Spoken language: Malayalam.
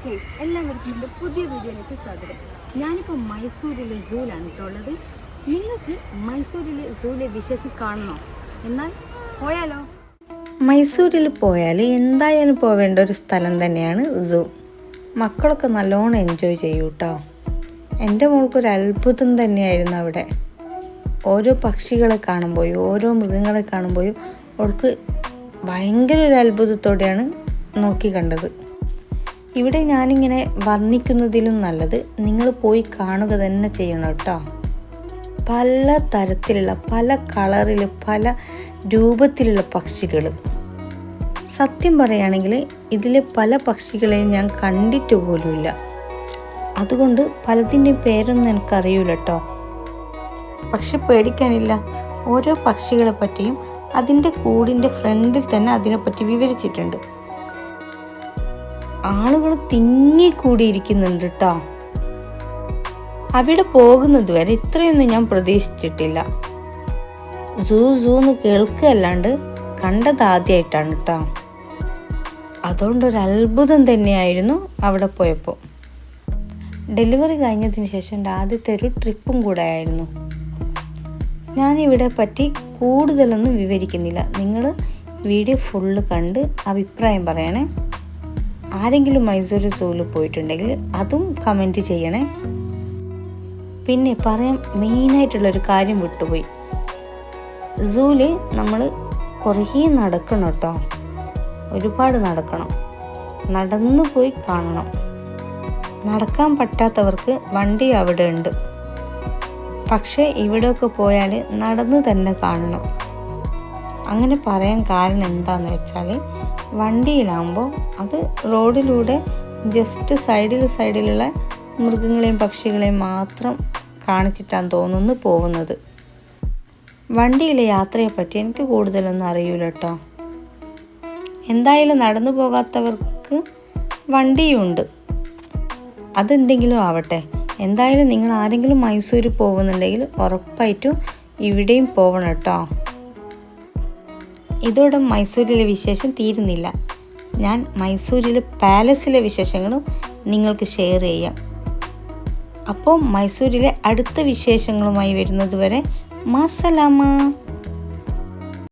ഗൈസ് എല്ലാവർക്കും എന്റെ പുതിയ വീഡിയോയിലേക്ക് സ്വാഗതം. ഞാനിപ്പോൾ മൈസൂരിലെ സൂലാണ് ഉള്ളത്. നിങ്ങൾക്ക് മൈസൂരിലെ സൂവിലെ വിശേഷം കാണണോ? എന്നാൽ പോയാലോ? മൈസൂരിൽ പോയാൽ എന്തായാലും പോവേണ്ട ഒരു സ്ഥലം തന്നെയാണ് സൂ. മക്കളൊക്കെ നല്ലോണം എൻജോയ് ചെയ്യൂ കേട്ടോ എന്റെ മോൾക്കൊരു അത്ഭുതം തന്നെയായിരുന്നു അവിടെ. ഓരോ പക്ഷികളെ കാണുമ്പോഴും ഓരോ മൃഗങ്ങളെ കാണുമ്പോഴും അവൾക്ക് ഭയങ്കര ഒരു അത്ഭുതത്തോടെയാണ് നോക്കി കണ്ടത്. ഇവിടെ ഞാനിങ്ങനെ വർണിക്കുന്നതിലും നല്ലത് നിങ്ങൾ പോയി കാണുക തന്നെ ചെയ്യണം കേട്ടോ. പല തരത്തിലുള്ള പല കളറിൽ പല രൂപത്തിലുള്ള പക്ഷികൾ സത്യം പറയുകയാണെങ്കിൽ ഇതിലെ പല പക്ഷികളെയും ഞാൻ കണ്ടിട്ട് പോലുമില്ല അതുകൊണ്ട് പലതിന്റെയും പേരൊന്നും എനിക്കറിയൂല കേട്ടോ. പക്ഷെ പേടിക്കാനില്ല. ഓരോ പക്ഷികളെ പറ്റിയും അതിന്റെ കൂടിന്റെ ഫ്രണ്ടിൽ തന്നെ അതിനെപ്പറ്റി വിവരിച്ചിട്ടുണ്ട്. ആളുകൾ തിങ്ങിക്കൂടിയിരിക്കുന്നുണ്ട് കേട്ടോ അവിടെ പോകുന്നത് വരെ ഇത്രയൊന്നും ഞാൻ പ്രതീക്ഷിച്ചിട്ടില്ല. സൂ സൂന്ന് കേൾക്കുകയല്ലാണ്ട് കണ്ടത് ആദ്യമായിട്ടാണ് കേട്ടോ അതുകൊണ്ടൊരു അത്ഭുതം തന്നെയായിരുന്നു അവിടെ പോയപ്പോൾ. ഡെലിവറി കഴിഞ്ഞതിന് ശേഷം എന്റെ ആദ്യത്തെ ഒരു ട്രിപ്പും കൂടെ ആയിരുന്നു. ഞാനിവിടെ പറ്റി കൂടുതലൊന്നും വിവരിക്കുന്നില്ല. നിങ്ങൾ വീഡിയോ ഫുള്ള് കണ്ട് അഭിപ്രായം പറയണേ. ആരെങ്കിലും മൈസൂർ സൂവിൽ പോയിട്ടുണ്ടെങ്കിൽ അതും കമന്റ് ചെയ്യണേ. പിന്നെ പറയാൻ മെയിനായിട്ടുള്ളൊരു കാര്യം വിട്ടുപോയി. സൂവിൽ നമ്മൾ കുറേ നടക്കണം കേട്ടോ. ഒരുപാട് നടക്കണം. നടന്നു പോയി കാണണം. നടക്കാൻ പറ്റാത്തവർക്ക് വണ്ടി അവിടെ ഉണ്ട്. പക്ഷേ ഇവിടെയൊക്കെ പോയാൽ നടന്ന് തന്നെ കാണണം. അങ്ങനെ പറയാൻ കാരണം എന്താണെന്ന് വെച്ചാൽ വണ്ടിയിലാകുമ്പോൾ അത് റോഡിലൂടെ ജസ്റ്റ് സൈഡിൽ സൈഡിലുള്ള മൃഗങ്ങളെയും പക്ഷികളെയും മാത്രം കാണിച്ചിട്ടാണ് തോന്നുന്നു പോകുന്നത്. വണ്ടിയിലെ യാത്രയെപ്പറ്റി എനിക്ക് കൂടുതലൊന്നും അറിയൂല കേട്ടോ എന്തായാലും നടന്നു പോകാത്തവർക്ക് വണ്ടിയുണ്ട്. അതെന്തെങ്കിലും ആവട്ടെ. എന്തായാലും നിങ്ങൾ ആരെങ്കിലും മൈസൂർ പോകുന്നുണ്ടെങ്കിൽ ഉറപ്പായിട്ടും ഇവിടെയും പോകണം കേട്ടോ. ഇതോടെ മൈസൂരിലെ വിശേഷം തീരുന്നില്ല. ഞാൻ മൈസൂരിലെ പാലസിലെ വിശേഷങ്ങളും നിങ്ങൾക്ക് ഷെയർ ചെയ്യാം. അപ്പോൾ മൈസൂരിലെ അടുത്ത വിശേഷങ്ങളുമായി വരുന്നതുവരെ മസലാമ.